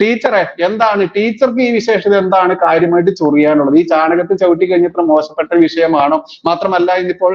ടീച്ചറെ എന്താണ്? ടീച്ചർക്ക് ഈ വിശേഷത എന്താണ് കാര്യമായിട്ട് ചൊറിയാനുള്ളത്? ഈ ചാണകത്തിൽ ചവിട്ടി കഴിഞ്ഞത്ര മോശപ്പെട്ട വിഷയമാണോ? മാത്രമല്ല ഇന്നിപ്പോൾ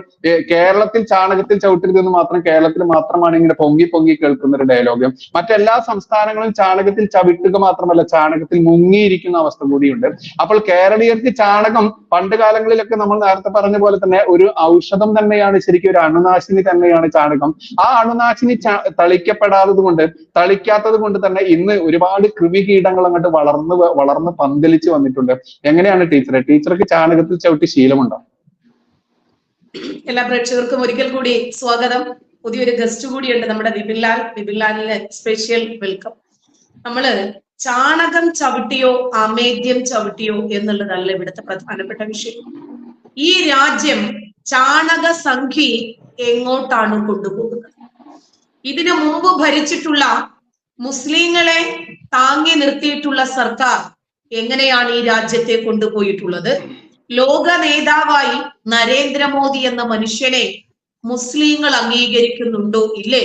കേരളത്തിൽ ചാണകത്തിൽ ചവിട്ടരുതെന്ന് മാത്രം കേരളത്തിൽ മാത്രമാണ് ഇങ്ങനെ പൊങ്ങി പൊങ്ങി കേൾക്കുന്ന ഒരു ഡയലോഗ് മറ്റെല്ലാ സംസ്ഥാനങ്ങളും ചാണകത്തിൽ ചവിട്ടുക മാത്രമല്ല ചാണകത്തിൽ മുങ്ങിയിരിക്കുന്ന അവസ്ഥ കൂടിയുണ്ട്. അപ്പോൾ കേരളീയർക്ക് ചാണകം പണ്ട് കാലങ്ങളിലൊക്കെ നമ്മൾ നേരത്തെ പറഞ്ഞ പോലെ തന്നെ ഒരു ഔഷധം തന്നെയാണ് ശരിക്കും ഒരു അണുനാശിനി തന്നെയാണ് ചാണകം. ആ അണുനാശിനി തളിക്കപ്പെടാത്തത് കൊണ്ട് തളിക്കാത്തത് കൊണ്ട് തന്നെ ഇന്ന് ഒരുപാട് കൃമികീടങ്ങൾ അങ്ങോട്ട് വളർന്ന് വളർന്ന് പന്തലിച്ച് വന്നിട്ടുണ്ട്. എങ്ങനെയാണ് ടീച്ചറെ? ടീച്ചർക്ക് ചാണകത്തിൽ ചവിട്ടി ശീലമുണ്ടോ? എല്ലാ പ്രേക്ഷകർക്കും ഒരിക്കൽ കൂടി സ്വാഗതം. പുതിയൊരു ഗസ്റ്റ് കൂടിയുണ്ട് നമ്മുടെ വിപിൻലാൽ. വിപിൻലാലിന് സ്പെഷ്യൽ വെൽക്കം നമ്മൾ ചാണകം ചവിട്ടിയോ അമേദ്യം ചവിട്ടിയോ എന്നുള്ളതല്ല ഇവിടുത്തെ പ്രധാനപ്പെട്ട വിഷയം. ഈ രാജ്യം ചാണക സംഖ്യ എങ്ങോട്ടാണ് കൊണ്ടുപോകുന്നത്? ഇതിനു മുമ്പ് ഭരിച്ചിട്ടുള്ള മുസ്ലിങ്ങളെ താങ്ങി നിർത്തിയിട്ടുള്ള സർക്കാർ എങ്ങനെയാണ് ഈ രാജ്യത്തെ കൊണ്ടുപോയിട്ടുള്ളത്? ലോക നേതാവായി നരേന്ദ്രമോദി എന്ന മനുഷ്യനെ മുസ്ലിങ്ങൾ അംഗീകരിക്കുന്നുണ്ടോ? ഇല്ലേ?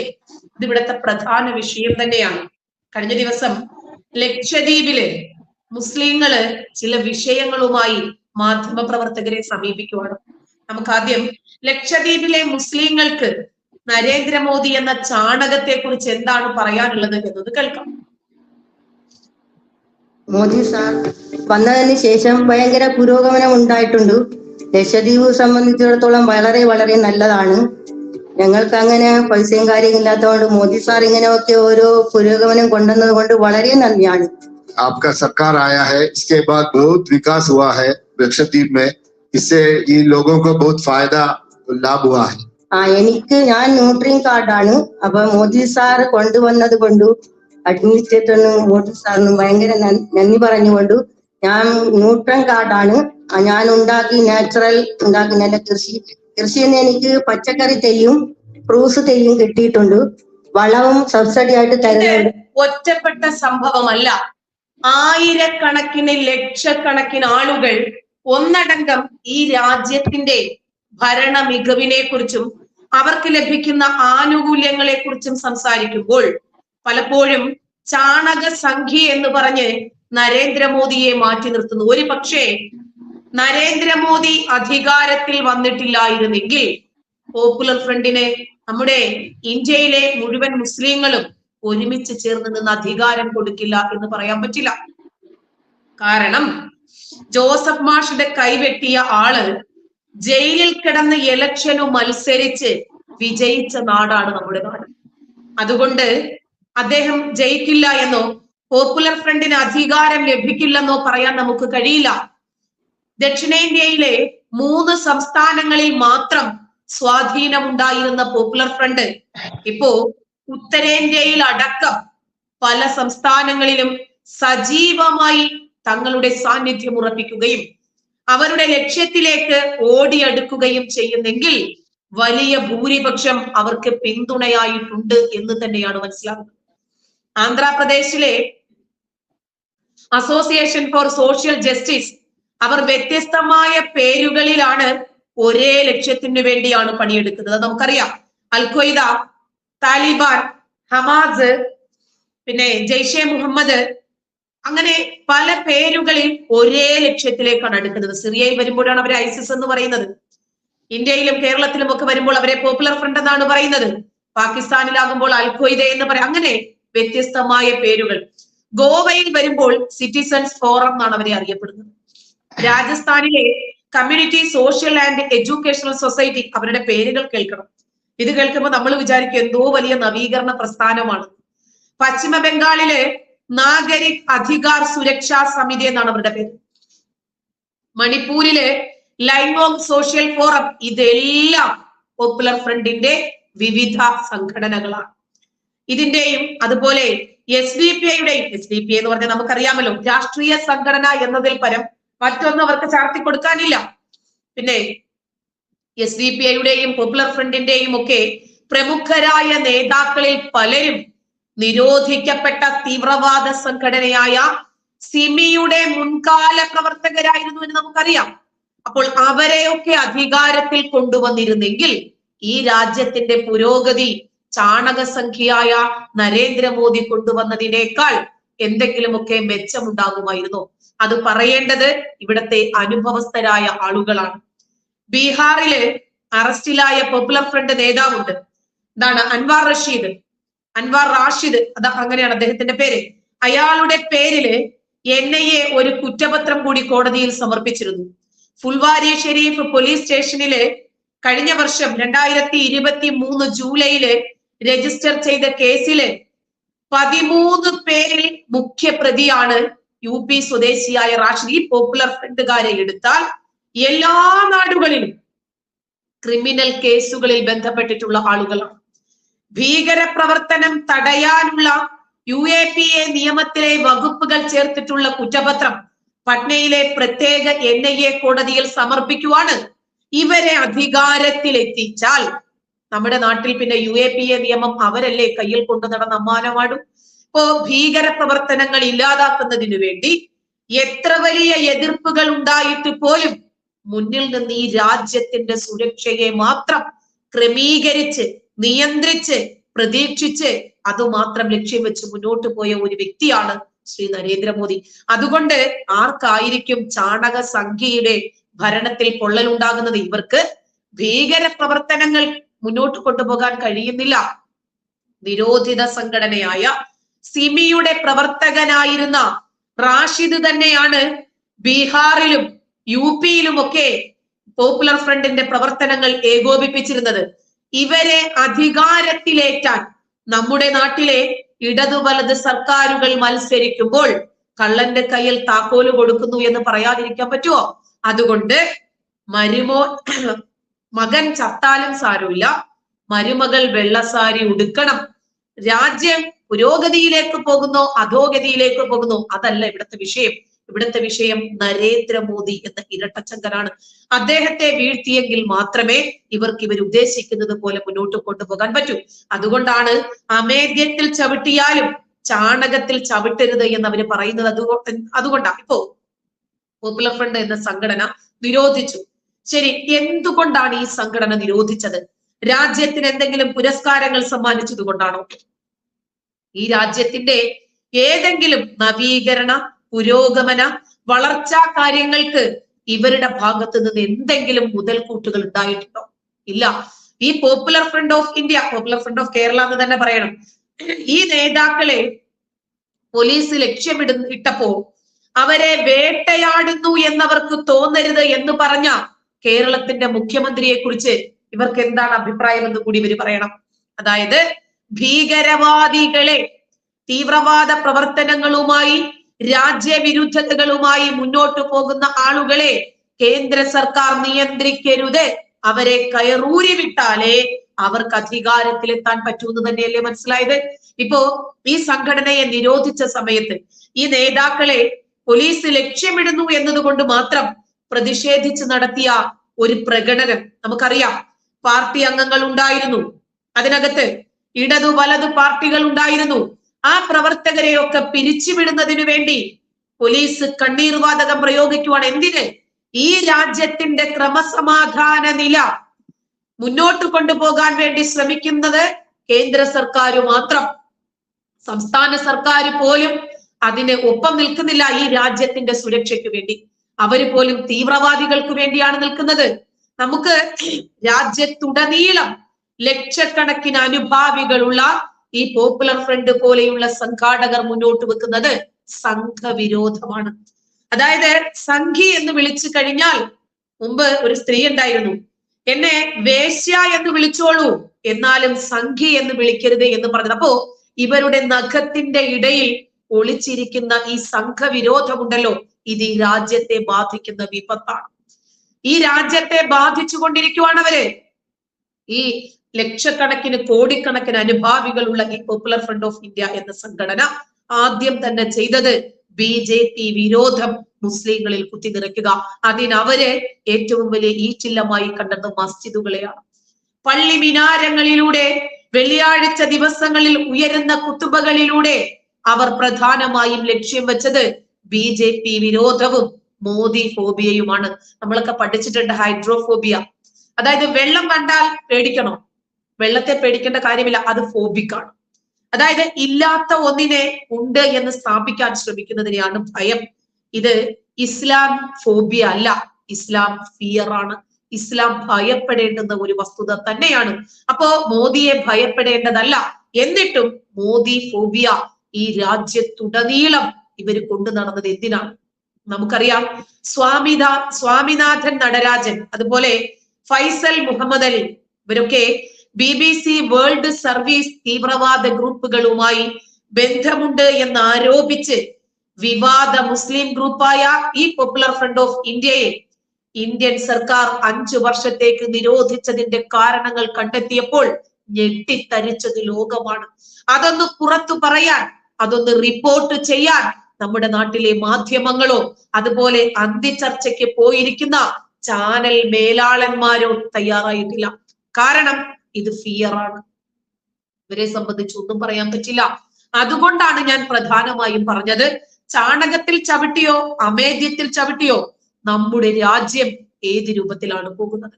ഇതിവിടുത്തെ പ്രധാന വിഷയം തന്നെയാണ്. കഴിഞ്ഞ ദിവസം ലക്ഷദ്വീപിൽ മുസ്ലിങ്ങൾ ചില വിഷയങ്ങളുമായി മാധ്യമ പ്രവർത്തകരെ സമീപിക്കുവാണ്. നമുക്ക് ആദ്യം ലക്ഷദ്വീപിലെ മുസ്ലിങ്ങൾക്ക് നരേന്ദ്രമോദി എന്ന ചാണകത്തെ കുറിച്ച് എന്താണ് പറയാനുള്ളത് എന്നത് കേൾക്കാം മോദി സാർ വന്നതിന് ശേഷം ഭയങ്കര പുരോഗമനം ഉണ്ടായിട്ടുണ്ട് ലക്ഷദ്വീപ് സംബന്ധിച്ചിടത്തോളം വളരെ വളരെ നല്ലതാണ് ഞങ്ങൾക്ക് അങ്ങനെ പൈസയും കാര്യവും ഇല്ലാത്തതുകൊണ്ട് മോദി സാർ ഇങ്ങനെയൊക്കെ ഓരോ പുരോഗമനം കൊണ്ടുവന്നത് കൊണ്ട് വളരെ നന്ദിയാണ് आपका सरकार आया है इसके बाद बहुत विकास हुआ है लक्षद्वीप में इससे ये लोगों को बहुत फायदा लाभ हुआ है ആ എനിക്ക് ഞാൻ ന്യൂട്രീൻ കാർഡാണ് അപ്പൊ മോദി സാർ കൊണ്ടുവന്നത് കൊണ്ടു അഡ്മിനിസ്ട്രേറ്ററിനും മോദി സാറിനും ഭയങ്കര നന്ദി- പറഞ്ഞുകൊണ്ടു ഞാൻ ന്യൂട്രൻ കാർഡാണ് ഞാൻ ഉണ്ടാക്കി നാച്ചുറൽ ഉണ്ടാക്കി നല്ല കൃഷി കൃഷിയിൽ നിന്ന് എനിക്ക് പച്ചക്കറി തെയ്യും ഫ്രൂട്ട്സ് തെയ്യും കിട്ടിയിട്ടുണ്ട്. വളവും സബ്സിഡി ആയിട്ട് തരുന്നുണ്ട്. ഒറ്റപ്പെട്ട സംഭവമല്ല. ആയിരക്കണക്കിന് ലക്ഷക്കണക്കിന് ആളുകൾ ഒന്നടങ്കം ഈ രാജ്യത്തിന്റെ ഭരണ മികവിനെ കുറിച്ചും അവർക്ക് ലഭിക്കുന്ന ആനുകൂല്യങ്ങളെ കുറിച്ചും സംസാരിക്കുമ്പോൾ പലപ്പോഴും ചാണക സംഖ്യ എന്ന് പറഞ്ഞ് നരേന്ദ്രമോദിയെ മാറ്റി നിർത്തുന്നു. ഒരു പക്ഷേ നരേന്ദ്രമോദി അധികാരത്തിൽ വന്നിട്ടില്ലായിരുന്നെങ്കിൽ പോപ്പുലർ ഫ്രണ്ടിന് നമ്മുടെ ഇന്ത്യയിലെ മുഴുവൻ മുസ്ലിങ്ങളും ഒരുമിച്ച് ചേർന്ന് നിന്ന് അധികാരം കൊടുക്കില്ല എന്ന് പറയാൻ പറ്റില്ല. കാരണം ജോസഫ് മാഷിന്റെ കൈവെട്ടിയ ആൾ ജയിലിൽ കിടന്ന് ഇലക്ഷനു മത്സരിച്ച് വിജയിച്ച നാടാണ് നമ്മുടെ നാട്. അതുകൊണ്ട് അദ്ദേഹം ജയിക്കില്ല എന്നോ പോപ്പുലർ ഫ്രണ്ടിന് അധികാരം ലഭിക്കില്ലെന്നോ പറയാൻ നമുക്ക് കഴിയില്ല. ദക്ഷിണേന്ത്യയിലെ മൂന്ന് സംസ്ഥാനങ്ങളിൽ മാത്രം സ്വാധീനമുണ്ടായിരുന്ന പോപ്പുലർ ഫ്രണ്ട് ഇപ്പോ ഉത്തരേന്ത്യയിൽ അടക്കം പല സംസ്ഥാനങ്ങളിലും സജീവമായി തങ്ങളുടെ സാന്നിധ്യം ഉറപ്പിക്കുകയും അവരുടെ ലക്ഷ്യത്തിലേക്ക് ഓടിയെടുക്കുകയും ചെയ്യുന്നെങ്കിൽ വലിയ ഭൂരിപക്ഷം അവർക്ക് പിന്തുണയായിട്ടുണ്ട് എന്ന് തന്നെയാണ് മനസ്സിലാക്കുന്നത് ആന്ധ്രാപ്രദേശിലെ അസോസിയേഷൻ ഫോർ സോഷ്യൽ ജസ്റ്റിസ് അവർ വ്യത്യസ്തമായ പേരുകളിലാണ് ഒരേ ലക്ഷ്യത്തിന് വേണ്ടിയാണ് പണിയെടുക്കുന്നത്. അത് നമുക്കറിയാം. അൽഖ്വയ്ദ താലിബാൻ ഹമാസ് പിന്നെ ജെയ്ഷെ മുഹമ്മദ് അങ്ങനെ പല പേരുകളിൽ ഒരേ ലക്ഷ്യത്തിലേക്കാണ് അടുക്കുന്നത്. സിറിയയിൽ വരുമ്പോഴാണ് അവരെ ഐസിസ് എന്ന് പറയുന്നത്. ഇന്ത്യയിലും കേരളത്തിലും ഒക്കെ വരുമ്പോൾ അവരെ പോപ്പുലർ ഫ്രണ്ട് എന്നാണ് പറയുന്നത്. പാകിസ്ഥാനിലാകുമ്പോൾ അൽഖ്വയ്ദ എന്ന് പറയും. അങ്ങനെ വ്യത്യസ്തമായ പേരുകൾ. ഗോവയിൽ വരുമ്പോൾ സിറ്റിസൺസ് ഫോറം എന്നാണ് അവരെ അറിയപ്പെടുന്നത്. രാജസ്ഥാനിലെ community social and educational society അവരുടെ പേരുകൾ കേൾക്കണം. ഇത് കേൾക്കുമ്പോൾ നമ്മൾ വിചാരിക്കും എന്തോ വലിയ നവീകരണ പ്രസ്ഥാനമാണ്. പശ്ചിമ ബംഗാളിലെ നാഗരിക് അധികാർ സുരക്ഷാ സമിതി എന്നാണ് അവരുടെ പേര്. മണിപ്പൂരിലെ ലൈംഗോങ് സോഷ്യൽ ഫോറം ഇതെല്ലാം പോപ്പുലർ ഫ്രണ്ടിന്റെ വിവിധ സംഘടനകളാണ്. ഇതിന്റെയും അതുപോലെ എസ് ഡി പി ഐയുടെയും എസ് ഡി പി എന്ന് പറഞ്ഞാൽ നമുക്കറിയാമല്ലോ രാഷ്ട്രീയ സംഘടന എന്നതിൽ പരം മറ്റൊന്നും അവർക്ക് ചാർത്തി കൊടുക്കാനില്ല. പിന്നെ എസ് ഡി പി ഐയുടെയും പോപ്പുലർ ഫ്രണ്ടിന്റെയും ഒക്കെ പ്രമുഖരായ നേതാക്കളിൽ പലരും നിരോധിക്കപ്പെട്ട തീവ്രവാദ സംഘടനയായ സിമിയുടെ മുൻകാല പ്രവർത്തകരായിരുന്നു എന്ന് നമുക്കറിയാം. അപ്പോൾ അവരെയൊക്കെ അധികാരത്തിൽ കൊണ്ടുവന്നിരുന്നെങ്കിൽ ഈ രാജ്യത്തിന്റെ പുരോഗതി ചാണകസംഖ്യയായ നരേന്ദ്രമോദി കൊണ്ടുവന്നതിനേക്കാൾ എന്തെങ്കിലുമൊക്കെ മെച്ചമുണ്ടാകുമായിരുന്നു. അത് പറയേണ്ടത് ഇവിടത്തെ അനുഭവസ്ഥരായ ആളുകളാണ്. ബീഹാറിൽ അറസ്റ്റിലായ പോപ്പുലർ ഫ്രണ്ട് നേതാവുണ്ട്. എന്താണ് അൻവാർ റഷീദ്. അൻവാർ റാഷിദ് അതാ അങ്ങനെയാണ് അദ്ദേഹത്തിന്റെ പേര്. അയാളുടെ പേരിൽ എൻ ഐ എ ഒരു കുറ്റപത്രം കൂടി കോടതിയിൽ സമർപ്പിച്ചിരുന്നു. ഫുൽവാരി ഷെരീഫ് പോലീസ് സ്റ്റേഷനിൽ കഴിഞ്ഞ വർഷം രണ്ടായിരത്തി ഇരുപത്തി മൂന്ന് ജൂലൈയിൽ രജിസ്റ്റർ ചെയ്ത കേസിൽ പതിമൂന്ന് പേരിൽ മുഖ്യ പ്രതിയാണ് യു പി സ്വദേശിയായ റാഷിദ്. ഈ പോപ്പുലർ ഫ്രണ്ടുകാരെ എടുത്താൽ എല്ലാ നാടുകളിലും ക്രിമിനൽ കേസുകളിൽ ബന്ധപ്പെട്ടിട്ടുള്ള ആളുകളാണ്. ഭീകര പ്രവർത്തനം തടയാനുള്ള യു എ പി എ നിയമത്തിലെ വകുപ്പുകൾ ചേർത്തിട്ടുള്ള കുറ്റപത്രം പട്നയിലെ പ്രത്യേക എൻ ഐ എ കോടതിയിൽ സമർപ്പിക്കുവാണ്. ഇവരെ അധികാരത്തിൽ എത്തിച്ചാൽ നമ്മുടെ നാട്ടിൽ പിന്നെ യു എ പി എ നിയമം അവരല്ലേ കയ്യിൽ കൊണ്ടു നടന്ന അമ്മാനമാടും? ഇപ്പോ ഭീകര പ്രവർത്തനങ്ങൾ ഇല്ലാതാക്കുന്നതിനു വേണ്ടി എത്ര വലിയ എതിർപ്പുകൾ ഉണ്ടായിട്ട് പോലും മുന്നിൽ നിന്ന് ഈ രാജ്യത്തിന്റെ സുരക്ഷയെ മാത്രം ക്രമീകരിച്ച് നിയന്ത്രിച്ച് പ്രതീക്ഷിച്ച് അതുമാത്രം ലക്ഷ്യം വെച്ച് മുന്നോട്ട് പോയ ഒരു വ്യക്തിയാണ് ശ്രീ നരേന്ദ്രമോദി. അതുകൊണ്ട് ആർക്കായിരിക്കും ചാണക സംഖ്യയുടെ ഭരണത്തിൽ പൊള്ളലുണ്ടാകുന്നത് ഇവർക്ക് ഭീകര പ്രവർത്തനങ്ങൾ മുന്നോട്ട് കൊണ്ടുപോകാൻ കഴിയുന്നില്ല. നിരോധിത സംഘടനയായ സിമിയുടെ പ്രവർത്തകനായിരുന്ന റാഷിദ് തന്നെയാണ് ബീഹാറിലും യു പിയിലുമൊക്കെ പോപ്പുലർ ഫ്രണ്ടിന്റെ പ്രവർത്തനങ്ങൾ ഏകോപിപ്പിച്ചിരുന്നത്. ഇവരെ അധികാരത്തിലേറ്റാൻ നമ്മുടെ നാട്ടിലെ ഇടതു വലത് സർക്കാരുകൾ മത്സരിക്കുമ്പോൾ കള്ളന്റെ കയ്യിൽ താക്കോൽ കൊടുക്കുന്നു എന്ന് പറയാതിരിക്കാൻ പറ്റുമോ അതുകൊണ്ട് മരുമോ മകൻ ചത്താലും സാരമില്ല. മരുമകൾ വെള്ളസാരി ഉടുക്കണം. രാജ്യം പുരോഗതിയിലേക്ക് പോകുന്നു അധോഗതിയിലേക്ക് പോകുന്നു അതല്ല ഇവിടുത്തെ വിഷയം. ഇവിടുത്തെ വിഷയം നരേന്ദ്രമോദി എന്ന ഇരട്ടച്ചങ്കനാണ്. അദ്ദേഹത്തെ വീഴ്ത്തിയെങ്കിൽ മാത്രമേ ഇവർക്ക് ഇവർ ഉദ്ദേശിക്കുന്നത് പോലെ മുന്നോട്ട് കൊണ്ടുപോകാൻ പറ്റൂ. അതുകൊണ്ടാണ് അമേദ്യത്തിൽ ചവിട്ടിയാലും ചാണകത്തിൽ ചവിട്ടരുത് എന്ന് അവർ പറയുന്നത് അതുകൊണ്ട്. അതുകൊണ്ടാണ് ഇപ്പോ പോപ്പുലർ ഫ്രണ്ട് എന്ന സംഘടന നിരോധിച്ചു. ശരി എന്തുകൊണ്ടാണ് ഈ സംഘടന നിരോധിച്ചത്? രാജ്യത്തിന് എന്തെങ്കിലും പുരസ്കാരങ്ങൾ സമ്മാനിച്ചത് കൊണ്ടാണോ? ഈ രാജ്യത്തിന്റെ ഏതെങ്കിലും നവീകരണ പുരോഗമന വളർച്ചാ കാര്യങ്ങൾക്ക് ഇവരുടെ ഭാഗത്ത് നിന്ന് എന്തെങ്കിലും മുതൽക്കൂട്ടുകൾ ഉണ്ടായിട്ടുണ്ടോ? ഇല്ല. ഈ popular front of India popular front of Kerala എന്ന് തന്നെ പറയണം. ഈ നേതാക്കളെ പോലീസ് ലക്ഷ്യമിട ഇട്ടപ്പോ അവരെ വേട്ടയാടുന്നു എന്നവർക്ക് തോന്നരുത് എന്ന് പറഞ്ഞ കേരളത്തിന്റെ മുഖ്യമന്ത്രിയെ കുറിച്ച് ഇവർക്ക് എന്താണ് അഭിപ്രായം എന്ന് കൂടി ഇവർ പറയണം. അതായത് ഭീകരവാദികളെ തീവ്രവാദ പ്രവർത്തനങ്ങളുമായി രാജ്യവിരുദ്ധതകളുമായി മുന്നോട്ടു പോകുന്ന ആളുകളെ കേന്ദ്ര സർക്കാർ നിയന്ത്രിക്കരുത്. അവരെ കയറൂരി വിട്ടാലേ അവർക്ക് അധികാരത്തിലെത്താൻ പറ്റൂ പറ്റൂന്ന് തന്നെയല്ലേ മനസ്സിലായത്? ഇപ്പോ ഈ സംഘടനയെ നിരോധിച്ച സമയത്ത് ഈ നേതാക്കളെ പോലീസ് ലക്ഷ്യമിടുന്നു എന്നതുകൊണ്ട് മാത്രം പ്രതിഷേധിച്ച് നടത്തിയ ഒരു പ്രകടനം നമുക്കറിയാം. പാർട്ടി അംഗങ്ങൾ ഉണ്ടായിരുന്നു. അതിനകത്ത് ഇടതു വലതു പാർട്ടികൾ ഉണ്ടായിരുന്നു. ആ പ്രവർത്തകരെയൊക്കെ പിരിച്ചുവിടുന്നതിനു വേണ്ടി പോലീസ് കണ്ണീർവാതകം പ്രയോഗിക്കുവാണ്. എന്തിന്? ഈ രാജ്യത്തിന്റെ ക്രമസമാധാന നില മുന്നോട്ട് കൊണ്ടുപോകാൻ വേണ്ടി ശ്രമിക്കുന്നത് കേന്ദ്ര സർക്കാർ മാത്രം. സംസ്ഥാന സർക്കാർ പോലും അതിന് ഒപ്പം നിൽക്കുന്നില്ല ഈ രാജ്യത്തിന്റെ സുരക്ഷയ്ക്ക് വേണ്ടി. അവർ പോലും തീവ്രവാദികൾക്ക് വേണ്ടിയാണ് നിൽക്കുന്നത്. നമുക്ക് രാജ്യത്തുടനീളം ലക്ഷക്കണക്കിന് അനുഭാവികളുള്ള ഈ പോപ്പുലർ ഫ്രണ്ട് പോലെയുള്ള സംഘാടകർ മുന്നോട്ട് വെക്കുന്നത് സംഘവിരോധമാണ്. അതായത് സംഘി എന്ന് വിളിച്ചു കഴിഞ്ഞാൽ മുമ്പ് ഒരു സ്ത്രീ ഉണ്ടായിരുന്നു. എന്നെ വേശ്യ എന്ന് വിളിച്ചോളൂ എന്നാലും സംഘി എന്ന് വിളിക്കരുത് എന്ന് പറഞ്ഞത്. അപ്പോ ഇവരുടെ നഖത്തിന്റെ ഇടയിൽ ഒളിച്ചിരിക്കുന്ന ഈ സംഘവിരോധമുണ്ടല്ലോ ഇത് ഈ രാജ്യത്തെ ബാധിക്കുന്ന വിപത്താണ്. ഈ രാജ്യത്തെ ബാധിച്ചു കൊണ്ടിരിക്കുവാണ് അവർ. ഈ ലക്ഷക്കണക്കിന് കോടിക്കണക്കിന് അനുഭാവികളുള്ള ഈ പോപ്പുലർ ഫ്രണ്ട് ഓഫ് ഇന്ത്യ എന്ന സംഘടന ആദ്യം തന്നെ ചെയ്തത് ബി ജെ പി വിരോധം മുസ്ലിങ്ങളിൽ കുത്തിനിറയ്ക്കുക. അതിനവര് ഏറ്റവും വലിയ ഈറ്റില്ലമായി കണ്ടത് മസ്ജിദുകളെയാണ്. പള്ളി മിനാരങ്ങളിലൂടെ വെള്ളിയാഴ്ച ദിവസങ്ങളിൽ ഉയരുന്ന കുത്തുബകളിലൂടെ അവർ പ്രധാനമായും ലക്ഷ്യം വെച്ചത് ബി ജെ പി വിരോധവും മോദി ഫോബിയയുമാണ്. നമ്മളൊക്കെ പഠിച്ചിട്ടുണ്ട് ഹൈഡ്രോഫോബിയ. അതായത് വെള്ളം കണ്ടാൽ പേടിക്കണം? വെള്ളത്തെ പേടിക്കേണ്ട കാര്യമില്ല അത് ഫോബിക്കാണ് അതായത് ഇല്ലാത്ത ഒന്നിനെ ഉണ്ട് എന്ന് സ്ഥാപിക്കാൻ ശ്രമിക്കുന്നതിനെയാണ് ഭയം. ഇത് ഇസ്ലാം ഫോബിയ അല്ല. ഇസ്ലാം ഫിയർ ആണ്. ഇസ്ലാം ഭയപ്പെടേണ്ടുന്ന ഒരു വസ്തുത തന്നെയാണ്. അപ്പോ മോദിയെ ഭയപ്പെടേണ്ടതല്ല. എന്നിട്ടും മോദി ഫോബിയ ഈ രാജ്യത്തുടനീളം ഇവർ കൊണ്ടു നടന്നത് എന്തിനാണ്? നമുക്കറിയാം. സ്വാമിനാ സ്വാമിനാഥൻ നടരാജൻ അതുപോലെ ഫൈസൽ മുഹമ്മദ് അലി ഇവരൊക്കെ B B C world service തീവ്രവാദ ഗ്രൂപ്പുകളുമായി ബന്ധമുണ്ട് എന്ന് ആരോപിച്ച് വിവാദ മുസ്ലിം ഗ്രൂപ്പായ ഈ പോപ്പുലർ ഫ്രണ്ട് ഓഫ് ഇന്ത്യയെ ഇന്ത്യൻ സർക്കാർ അഞ്ചു വർഷത്തേക്ക് നിരോധിച്ചതിന്റെ കാരണങ്ങൾ കണ്ടെത്തിയപ്പോൾ ഞെട്ടിത്തരിച്ചത് ലോകമാണ്. അതൊന്ന് പുറത്തു പറയാൻ അതൊന്ന് റിപ്പോർട്ട് ചെയ്യാൻ നമ്മുടെ നാട്ടിലെ മാധ്യമങ്ങളോ അതുപോലെ അന്തിചർച്ചയ്ക്ക് പോയിരിക്കുന്ന ചാനൽ മേലാളന്മാരോ തയ്യാറായിട്ടില്ല. കാരണം ഇത് ഫിയർ ആണ്. ഇവരെ സംബന്ധിച്ച് ഒന്നും പറയാൻ പറ്റില്ല. അതുകൊണ്ടാണ് ഞാൻ പ്രധാനമായും പറഞ്ഞത് ചാണകത്തിൽ ചവിട്ടിയോ അമേദ്യത്തിൽ ചവിട്ടിയോ നമ്മുടെ രാജ്യം ഏത് രൂപത്തിലാണ് പോകുന്നത്?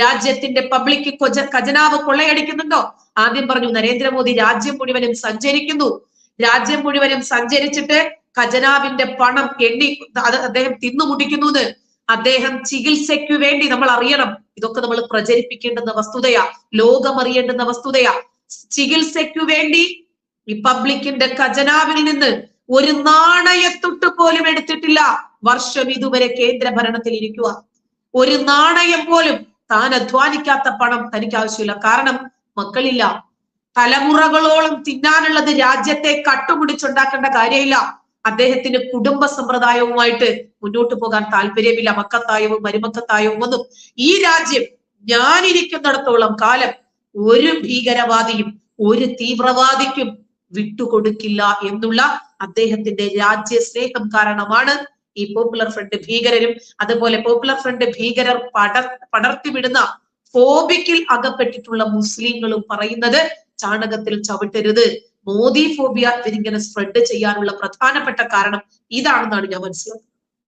രാജ്യത്തിന്റെ പബ്ലിക് കൊജ ഖജനാവ് കൊള്ളയടിക്കുന്നുണ്ടോ? ആദ്യം പറഞ്ഞു നരേന്ദ്രമോദി രാജ്യം മുഴുവനും സഞ്ചരിക്കുന്നു. രാജ്യം മുഴുവനും സഞ്ചരിച്ചിട്ട് ഖജനാവിന്റെ പണം എണ്ണി അത് അദ്ദേഹം തിന്നു മുടിക്കുന്നു അദ്ദേഹം ചികിത്സയ്ക്കു വേണ്ടി നമ്മൾ അറിയണം. ഇതൊക്കെ നമ്മൾ പ്രചരിപ്പിക്കേണ്ടുന്ന വസ്തുതയാ. ലോകമറിയേണ്ടുന്ന വസ്തുതയാ. ചികിത്സയ്ക്കു വേണ്ടി റിപ്പബ്ലിക്കിന്റെ ഖജനാവിൽ നിന്ന് ഒരു നാണയത്തൊട്ട് പോലും എടുത്തിട്ടില്ല. വർഷം ഇതുവരെ കേന്ദ്ര ഭരണത്തിൽ ഇരിക്കുക ഒരു നാണയം പോലും താൻ അധ്വാനിക്കാത്ത പണം തനിക്ക് ആവശ്യമില്ല കാരണം മക്കളില്ല. തലമുറകളോളം തിന്നാനുള്ളത് രാജ്യത്തെ കട്ടുമുടിച്ചുണ്ടാക്കേണ്ട കാര്യമില്ല. അദ്ദേഹത്തിന് കുടുംബ സമ്പ്രദായവുമായിട്ട് മുന്നോട്ട് പോകാൻ താല്പര്യമില്ല. മക്കത്തായവും മരുമക്കത്തായവും ഒന്നും ഈ രാജ്യം ഞാനിരിക്കുന്നിടത്തോളം കാലം ഒരു ഭീകരവാദിയും ഒരു തീവ്രവാദിക്കും വിട്ടുകൊടുക്കില്ല എന്നുള്ള അദ്ദേഹത്തിന്റെ രാജ്യസ്നേഹം കാരണമാണ് ഈ പോപ്പുലർ ഫ്രണ്ട് ഭീകരരും അതുപോലെ പോപ്പുലർ ഫ്രണ്ട് ഭീകരർ പടർ പടർത്തിവിടുന്ന ഫോബിക്കിൽ അകപ്പെട്ടിട്ടുള്ള മുസ്ലിങ്ങളും പറയുന്നത് ചാണകത്തിൽ ചവിട്ടരുത്. മോദി ഫോബിയ ഇവരിങ്ങനെ സ്പ്രെഡ് ചെയ്യാനുള്ള പ്രധാനപ്പെട്ട കാരണം ഇതാണെന്നാണ് ഞാൻ മനസ്സിലാക്കുന്നത്.